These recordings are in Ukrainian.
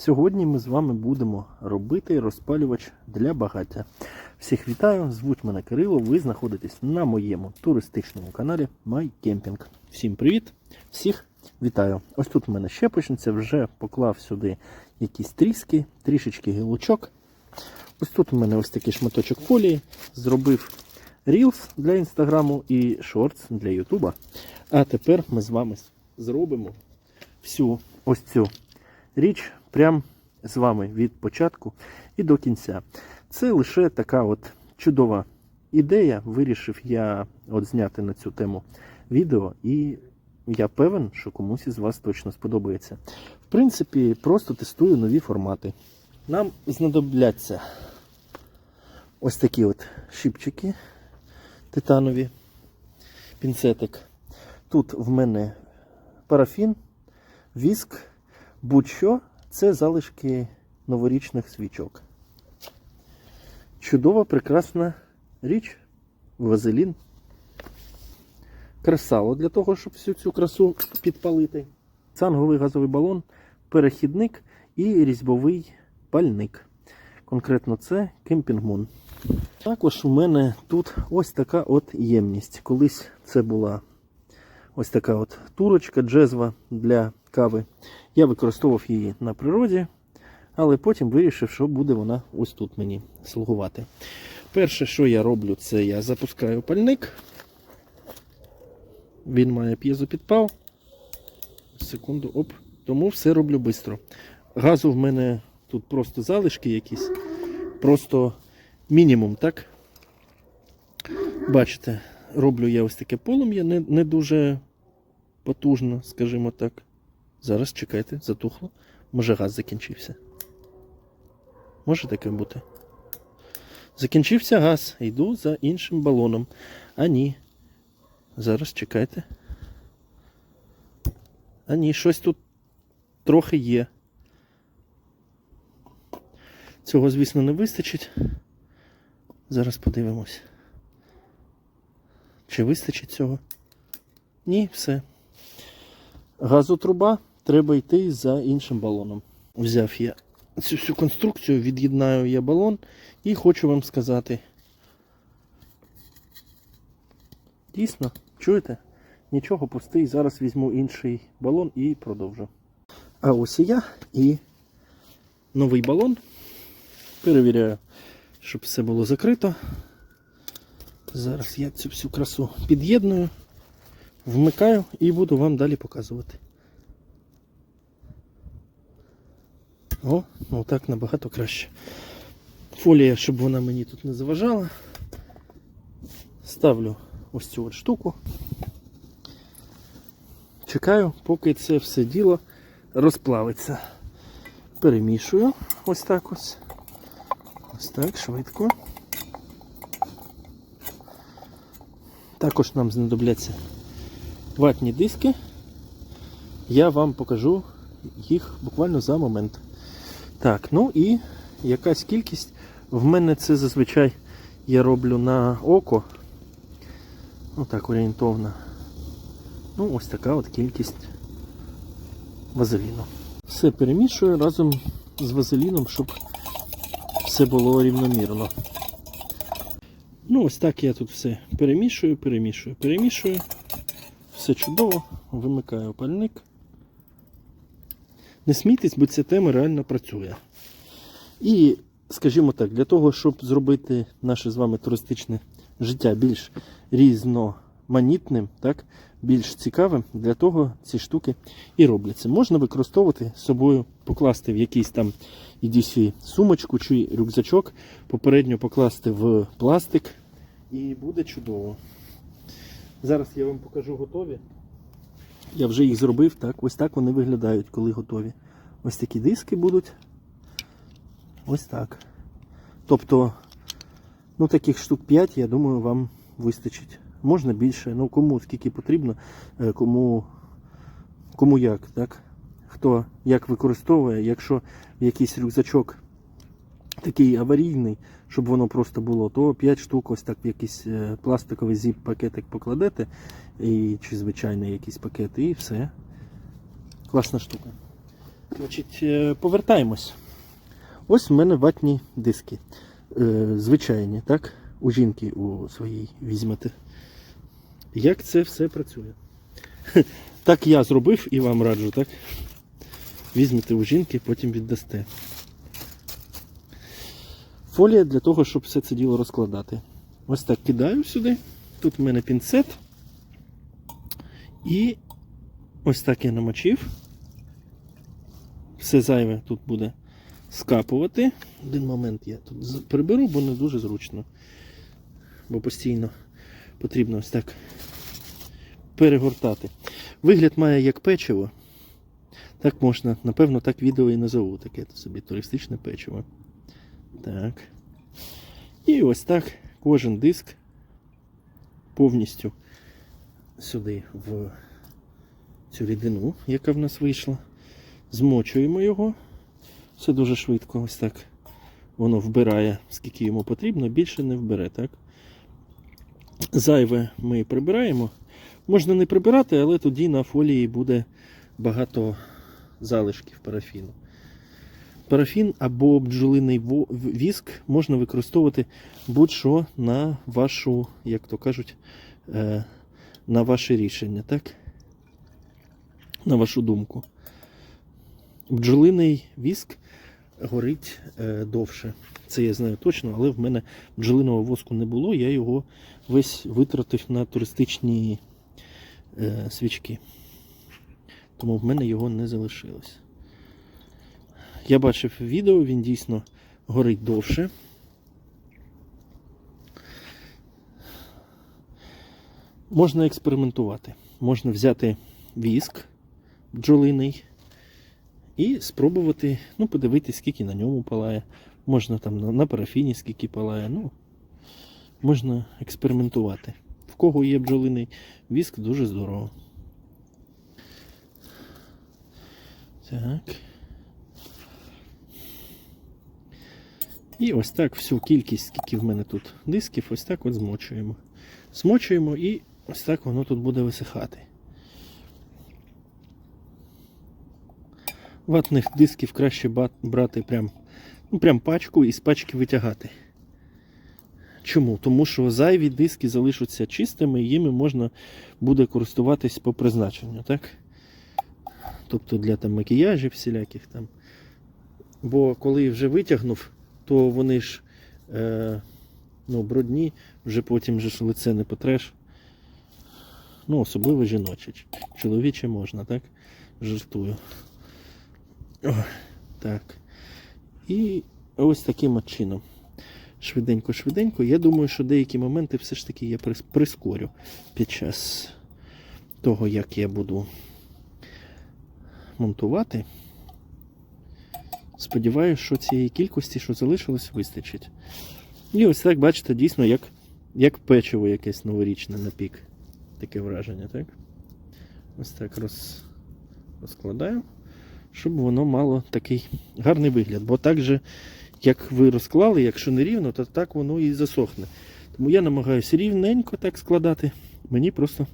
Сьогодні ми з вами будемо робити розпалювач для багаття. Всіх вітаю, звуть мене Кирило. Ви знаходитесь на моєму туристичному каналі MyCamping. Всім привіт! Всіх вітаю! Ось тут в мене щепочниця, вже поклав сюди якісь тріски, трішечки гілочок. Ось тут у мене ось такий шматочок фолії. Зробив Reels для інстаграму і шортс для Ютуба. А тепер ми з вами зробимо всю ось цю річ прям з вами від початку і до кінця. Це лише така от чудова ідея. Вирішив я от зняти на цю тему відео, і я певен, що комусь із вас точно сподобається. В принципі, просто тестую нові формати. Нам знадобляться ось такі от щипчики титанові, пінцетик. Тут в мене парафін, віск, будь-що це залишки новорічних свічок. Чудова, прекрасна річ, вазелін. Кресало для того, щоб всю цю красу підпалити. Цанговий газовий балон, перехідник і різьбовий пальник. Конкретно це кемпінгмун. Також у мене тут ось така от ємність. Колись це була ось така от турочка джезва для кави. Я використовував її на природі, але потім вирішив, що буде вона ось тут мені слугувати. Перше, що я роблю, це я запускаю пальник. Він має п'єзопідпал. Секунду, оп. Тому все роблю швидко. Газу в мене тут просто залишки якісь. Просто мінімум, так? Бачите, роблю я ось таке полум'я, не, не дуже потужно, скажімо так. Зараз чекайте, затухло. Може газ закінчився. Може таке бути. Закінчився газ. Йду за іншим балоном. А ні. Зараз чекайте. А ні, щось тут трохи є. Цього, звісно, не вистачить. Зараз подивимось. Чи вистачить цього? Ні, все. Газотруба треба йти за іншим балоном. Взяв я цю всю конструкцію, від'єднаю я балон і хочу вам сказати. Дійсно, чуєте? Нічого пустий. Зараз візьму інший балон і продовжу. А ось і я і новий балон. Перевіряю, щоб все було закрито. Зараз я цю всю красу під'єдную, вмикаю і буду вам далі показувати. О, ну так набагато краще. Фолія, щоб вона мені тут не заважала. Ставлю ось цю от штуку. Чекаю, поки це все діло розплавиться. Перемішую ось так ось. Ось так, швидко. Також нам знадобляться ватні диски. Я вам покажу їх буквально за момент. Так, ну і якась кількість. В мене це зазвичай я роблю на око. Отак орієнтовно. Ну, ось така от кількість вазеліну. Все перемішую разом з вазеліном, щоб все було рівномірно. Ну, ось так я тут все перемішую, перемішую, перемішую. Все чудово, вимикаю пальник. Не смійтесь, бо ця тема реально працює. І, скажімо так, для того, щоб зробити наше з вами туристичне життя більш різноманітним, так, більш цікавим, для того ці штуки і робляться. Можна використовувати з собою, покласти в якийсь там EDC сумочку чи рюкзачок, попередньо покласти в пластик і буде чудово. Зараз я вам покажу готові. Я вже їх зробив, так. Ось так вони виглядають, коли готові. Ось такі диски будуть. Ось так. Тобто, ну таких штук 5, я думаю, вам вистачить. Можна більше, ну кому скільки потрібно, е, кому, кому як, так? Хто як використовує, якщо якийсь рюкзачок такий аварійний, щоб воно просто було, то 5 штук ось так в якийсь е, пластиковий зіп-пакетик покладете, і, чи звичайний якийсь пакет, і все. Класна штука. Значить, е, повертаємось. Ось в мене ватні диски. Е, звичайні, так? У жінки у своїй візьмете. Як це все працює? Так я зробив і вам раджу, так? Візьмете у жінки, потім віддасте. Фолія для того, щоб все це діло розкладати. Ось так кидаю сюди. Тут в мене пінцет. І ось так я намочив. Все зайве тут буде скапувати. Один момент я тут приберу, бо не дуже зручно. Бо постійно потрібно ось так перегортати. Вигляд має як печиво. Так можна, напевно, так відео і назову таке собі туристичне печиво. Так. І ось так кожен диск повністю сюди в цю рідину, яка в нас вийшла. Змочуємо його. Все дуже швидко, ось так. Воно вбирає, скільки йому потрібно, більше не вбере, так? Зайве ми прибираємо. Можна не прибирати, але тоді на фолії буде багато залишків парафіну. Парафін або бджолиний віск можна використовувати будь-що на вашу, як то кажуть, е, на ваше рішення, так? На вашу думку. Бджолиний віск горить е, довше. Це я знаю точно, але в мене бджолиного воску не було, я його весь витратив на туристичні е, свічки. Тому в мене його не залишилось. Я бачив відео, він дійсно горить довше. Можна експериментувати. Можна взяти віск бджолиний і спробувати, ну, подивитись, скільки на ньому палає. Можна там на парафіні скільки палає. Ну, можна експериментувати. В кого є бджолиний віск, дуже здорово. Так. І ось так всю кількість, скільки в мене тут дисків, ось так от змочуємо. Змочуємо і ось так воно тут буде висихати. Ватних дисків краще брати прям, ну, прям пачку і з пачки витягати. Чому? Тому що зайві диски залишаться чистими, і їми можна буде користуватись по призначенню, так? Тобто для там макіяжів всіляких там. Бо коли вже витягнув, то вони ж е, ну, брудні, вже потім же ж лице не потреш. Ну, особливо жіноче. Чоловіче можна, так? Жартую. О, так. І ось таким от чином. Швиденько-швиденько. Я думаю, що деякі моменти все ж таки я прискорю під час того, як я буду монтувати. Сподіваюся, що цієї кількості, що залишилось, вистачить. І ось так, бачите, дійсно, як, як печиво якесь новорічне напік. Таке враження, так? Ось так роз, розкладаю, щоб воно мало такий гарний вигляд. Бо так же, як ви розклали, якщо не рівно, то так воно і засохне. Тому я намагаюся рівненько так складати. Мені просто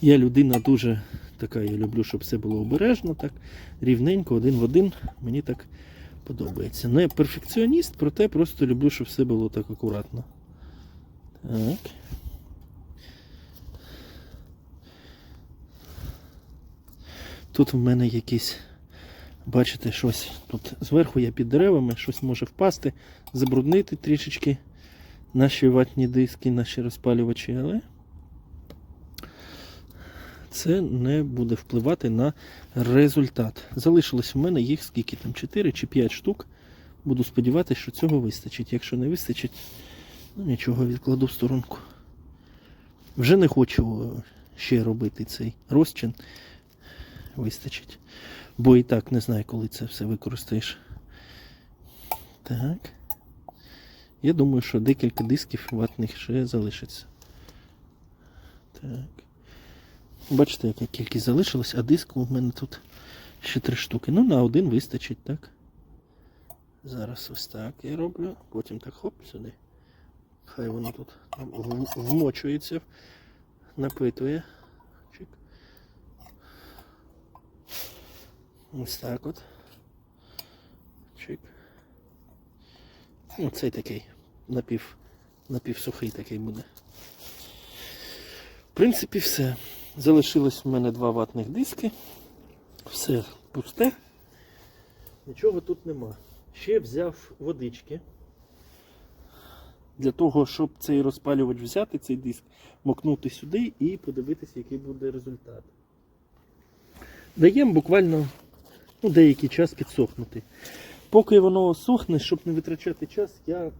я людина дуже така, я люблю, щоб все було обережно, так, рівненько, один в один. Мені так подобається. Не перфекціоніст, проте просто люблю, щоб все було так акуратно. Так. Тут в мене якісь, бачите, щось тут зверху я під деревами, щось може впасти, забруднити трішечки наші ватні диски, наші розпалювачі, але це не буде впливати на результат. Залишилось в мене їх скільки там 4 чи 5 штук. Буду сподіватися, що цього вистачить. Якщо не вистачить, ну нічого, відкладу в сторонку. Вже не хочу ще робити цей розчин. Вистачить. Бо і так не знаю, коли це все використаєш. Так. Я думаю, що декілька дисків ватних ще залишиться. Так. Бачите, яка кількість залишилась, а диску у мене тут ще три штуки. Ну, на один вистачить, так? Зараз ось так я роблю, потім так хоп сюди. Хай воно тут вмочується, напитує. Ось так от. Чик. Ну, такий напів, напівсухий такий буде. В принципі, все. Залишилось в мене два ватних диски. Все пусте. Нічого тут нема. Ще взяв водички. Для того, щоб цей розпалювач взяти, цей диск, мокнути сюди і подивитися, який буде результат. Даємо буквально ну, деякий час підсохнути. Поки воно сохне, щоб не витрачати час, я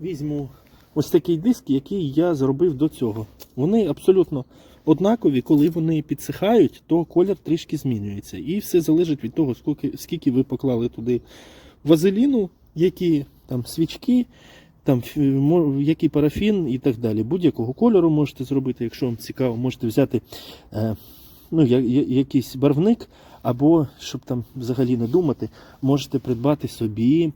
візьму ось такий диск, який я зробив до цього. Вони абсолютно однакові, коли вони підсихають, то колір трішки змінюється. І все залежить від того, скільки, скільки ви поклали туди вазеліну, які там свічки, там який парафін і так далі. Будь-якого кольору можете зробити, якщо вам цікаво, можете взяти е, ну, я, я- якийсь барвник, або, щоб там взагалі не думати, можете придбати собі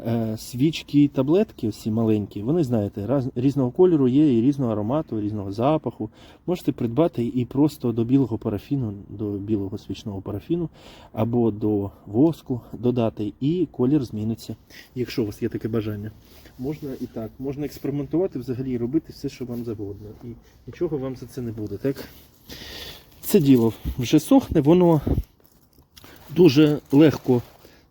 е, свічки, таблетки, ці маленькі. Вони знаєте, раз, різного кольору є, і різного аромату, різного запаху. Можете придбати і просто до білого парафіну, до білого свічного парафіну, або до воску додати, і колір зміниться, якщо у вас є таке бажання. Можна і так, можна експериментувати взагалі і робити все, що вам завгодно. І нічого вам за це не буде, так? Це діло вже сохне, воно дуже легко.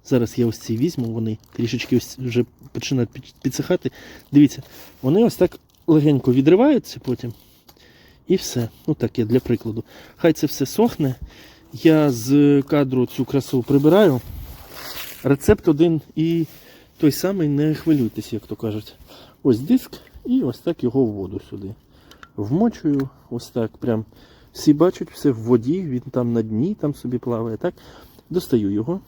Зараз я ось ці візьму, вони трішечки ось вже починають підсихати. Дивіться, вони ось так легенько відриваються потім. І все. Ну так я для прикладу. Хай це все сохне. Я з кадру цю красу прибираю. Рецепт один і той самий, не хвилюйтесь, як то кажуть. Ось диск, і ось так його в воду сюди. Вмочую, ось так. Прям всі бачать, все в воді, він там на дні там собі плаває. Так? Достаю його.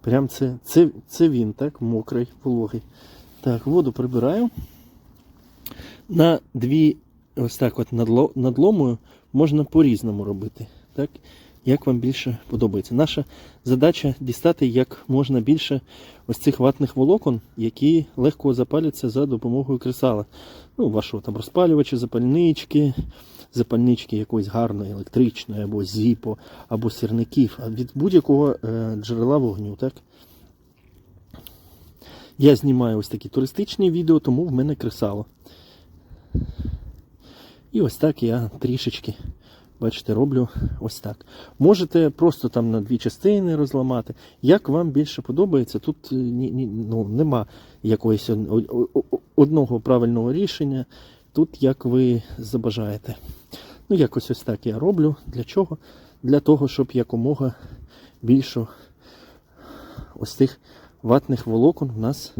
Прям це, це, це він, так, мокрий, вологий. Так, воду прибираю. На дві, ось так от надло, надломою можна по-різному робити. Так, як вам більше подобається. Наша задача дістати як можна більше ось цих ватних волокон, які легко запаляться за допомогою кресала. Ну, вашого там розпалювача, запальнички, запальнички якоїсь гарної, електричної, або зіпо, або сірників, від будь-якого е, джерела вогню. Так? Я знімаю ось такі туристичні відео, тому в мене кресало. І ось так я трішечки, бачите, роблю ось так. Можете просто там на дві частини розламати. Як вам більше подобається, тут е, ні, ні, ну, нема якогось одного правильного рішення. Тут як ви забажаєте. Ну, якось ось так я роблю. Для чого? Для того, щоб якомога більше ось тих ватних волокон в нас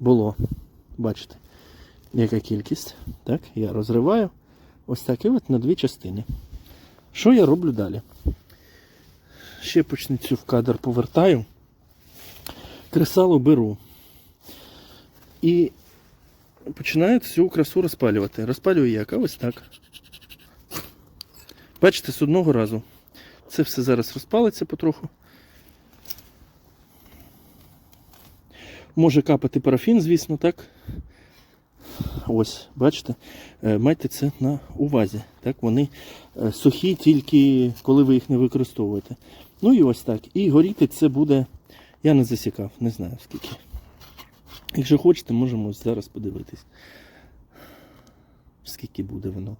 було. Бачите, яка кількість. Так, я розриваю. Ось так і от на дві частини. Що я роблю далі? Щепочницю в кадр повертаю. Кресало беру. І починаю цю красу розпалювати. Розпалюю як? А ось так. Бачите, з одного разу. Це все зараз розпалиться потроху. Може капати парафін, звісно, так. Ось, бачите, Е, майте це на увазі. Так, вони е, сухі тільки коли ви їх не використовуєте. Ну і ось так. І горіти це буде. Я не засікав, не знаю скільки. Якщо хочете, можемо зараз подивитись. Скільки буде воно.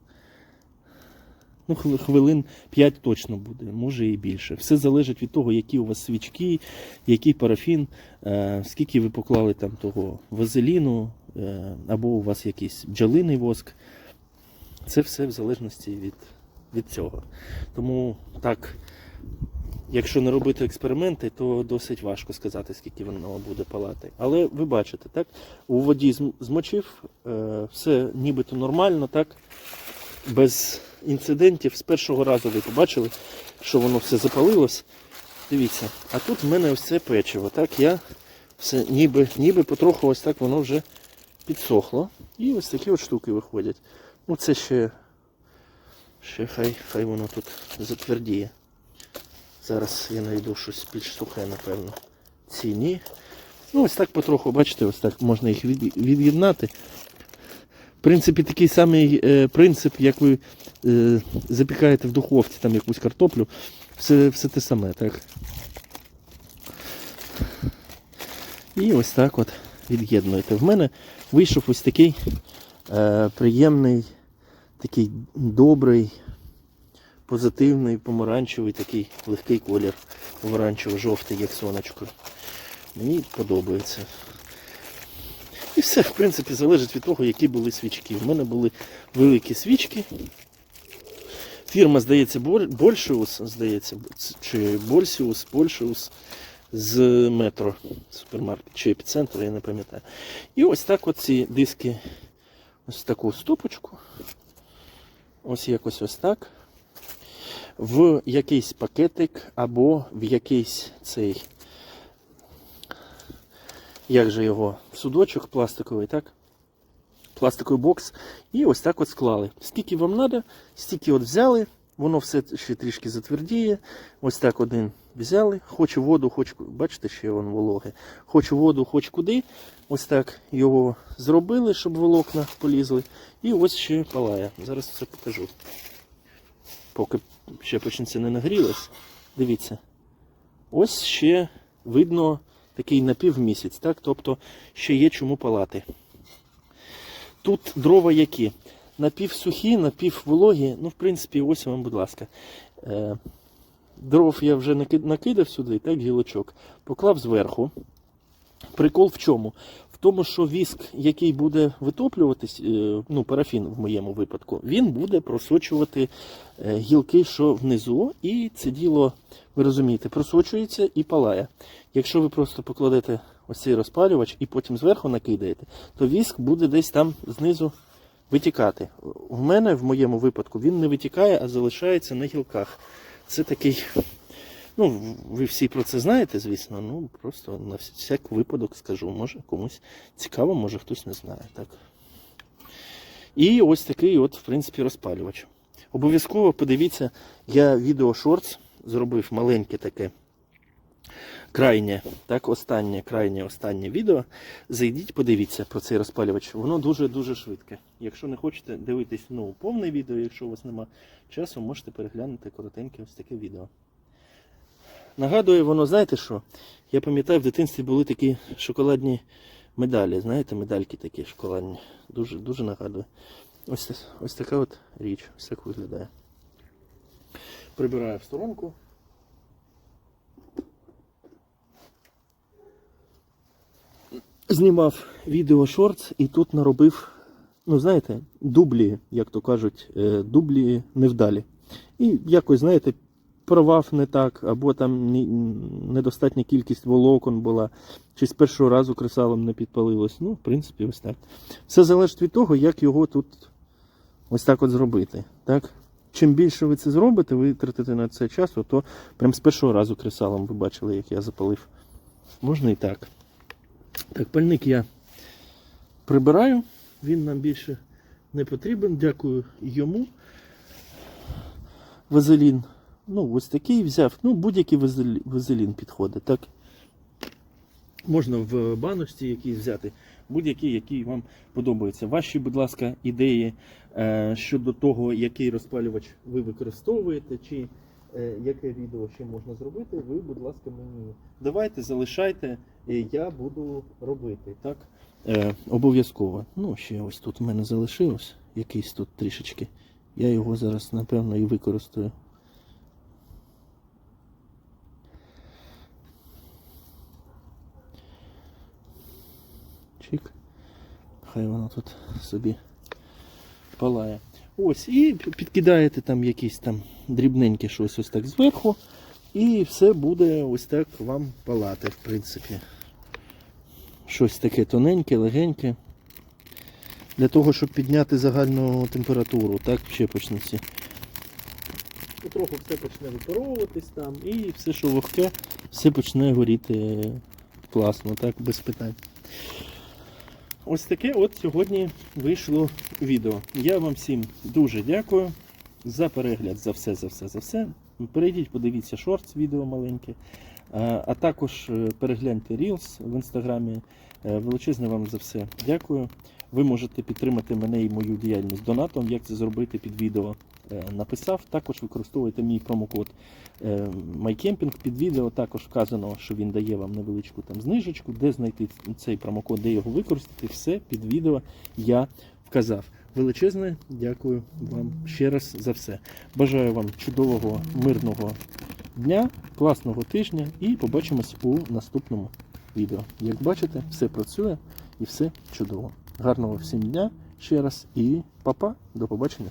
Ну, хвилин 5 точно буде, може і більше. Все залежить від того, які у вас свічки, який парафін, е, скільки ви поклали там того вазеліну, або у вас якийсь бджолиний воск. Це все в залежності від, від цього. Тому так, якщо не робити експерименти, то досить важко сказати, скільки воно буде палати. Але ви бачите, так? У воді змочив, е, все нібито нормально, так? Без інцидентів. З першого разу ви побачили, що воно все запалилось. Дивіться, а тут в мене ось це печиво. Так, я все ніби, ніби потроху ось так воно вже підсохло. І ось такі от штуки виходять. Ну це ще, ще хай, хай воно тут затвердіє. Зараз я знайду щось більш сухе, напевно. Ці ні. Ну, ось так потроху, бачите, ось так можна їх від'єднати. В принципі, такий самий е, принцип, як ви е, запікаєте в духовці там якусь картоплю. все, все те саме, так? І ось так от від'єднуєте. В мене вийшов ось такий е, приємний, такий добрий, позитивний, помаранчевий, такий легкий колір. Помаранчево-жовтий, як сонечко. Мені подобається. І все, в принципі, залежить від того, які були свічки. У мене були великі свічки. Фірма, здається, Большеус, здається, чи Больсіус, Большеус з метро супермаркет чи епіцентру, я не пам'ятаю. І ось так от ці диски, ось таку стопочку. Ось якось ось так. В якийсь пакетик або в якийсь цей. Як же його? Судочок пластиковий, так? Пластиковий бокс. І ось так от склали. Скільки вам треба, стільки от взяли, воно все ще трішки затвердіє. Ось так один взяли. Хоч у воду, хоч бачите, ще воно вологе. Хоч у воду, хоч куди. Ось так його зробили, щоб волокна полізли. І ось ще палає. Зараз все покажу. Поки ще почнеться не нагрілось. Дивіться. Ось ще видно такий напівмісяць, так? Тобто ще є чому палати. Тут дрова які? Напівсухі, напіввологі. Ну, в принципі, ось вам, будь ласка. Е, дров я вже накидав сюди, так, гілочок. Поклав зверху. Прикол в чому? В тому, що віск, який буде витоплюватись, е, ну, парафін в моєму випадку, він буде просочувати е, гілки, що внизу, і це діло, ви розумієте, просочується і палає. Якщо ви просто покладете ось цей розпалювач і потім зверху накидаєте, то віск буде десь там знизу витікати. В мене, в моєму випадку, він не витікає, а залишається на гілках. Це такий. Ну, ви всі про це знаєте, звісно. Ну, просто на всяк випадок скажу. Може комусь цікаво, може хтось не знає. Так. І ось такий, от, в принципі, розпалювач. Обов'язково подивіться, я відео шортс зробив маленьке таке. Крайнє, так, останнє, крайнє, останнє відео. Зайдіть, подивіться про цей розпалювач. Воно дуже-дуже швидке. Якщо не хочете дивитись ну, повне відео, якщо у вас нема часу, можете переглянути коротеньке ось таке відео. Нагадує воно, знаєте що? Я пам'ятаю, в дитинстві були такі шоколадні медалі. Знаєте, медальки такі шоколадні. Дуже, дуже нагадує. Ось, ось така от річ. Ось так виглядає. Прибираю в сторонку. Знімав відео шортс і тут наробив, ну знаєте, дублі, як то кажуть, е, дублі невдалі. І якось, знаєте, порвав не так, або там недостатня кількість волокон була, чи з першого разу кресалом не підпалилось. Ну, в принципі, ось так. Все залежить від того, як його тут ось так от зробити. Так? Чим більше ви це зробите, ви тратите на це часу, то прям з першого разу кресалом ви бачили, як я запалив. Можна і так. Так, пальник я прибираю, він нам більше не потрібен. Дякую йому. Вазелін. Ну, ось такий взяв. Ну, будь-який вазелі- вазелін підходить. Так? Можна в баночці якийсь взяти, будь-який, який вам подобається. Ваші, будь ласка, ідеї е, щодо того, який розпалювач ви використовуєте, чи яке відео ще можна зробити, ви, будь ласка, мені давайте, залишайте, і я буду робити. Так? Е, обов'язково. Ну, ще ось тут в мене залишилось якийсь тут трішечки. Я його зараз, напевно, і використаю. Чик. Хай воно тут собі палає. Ось, і підкидаєте там якісь там дрібненьке щось ось так зверху. І все буде ось так вам палати, в принципі. Щось таке тоненьке, легеньке. Для того, щоб підняти загальну температуру, так, в щепочниці. Потроху все почне випаровуватись там і все, що вогке, все почне горіти класно, так, без питань. Ось таке от сьогодні вийшло відео. Я вам всім дуже дякую за перегляд, за все, за все, за все. Перейдіть, подивіться шортс, відео маленьке. А також е, перегляньте Reels в інстаграмі. Е, Величезне вам за все дякую. Ви можете підтримати мене і мою діяльність донатом. Як це зробити під відео е, написав. Також використовуйте мій промокод е, MyCamping під відео. Також вказано, що він дає вам невеличку там знижечку, де знайти цей промокод, де його використати. Все під відео я вказав. Величезне дякую вам ще раз за все. Бажаю вам чудового, мирного дня, класного тижня і побачимось у наступному відео. Як бачите, все працює і все чудово. Гарного всім дня ще раз і па-па, до побачення.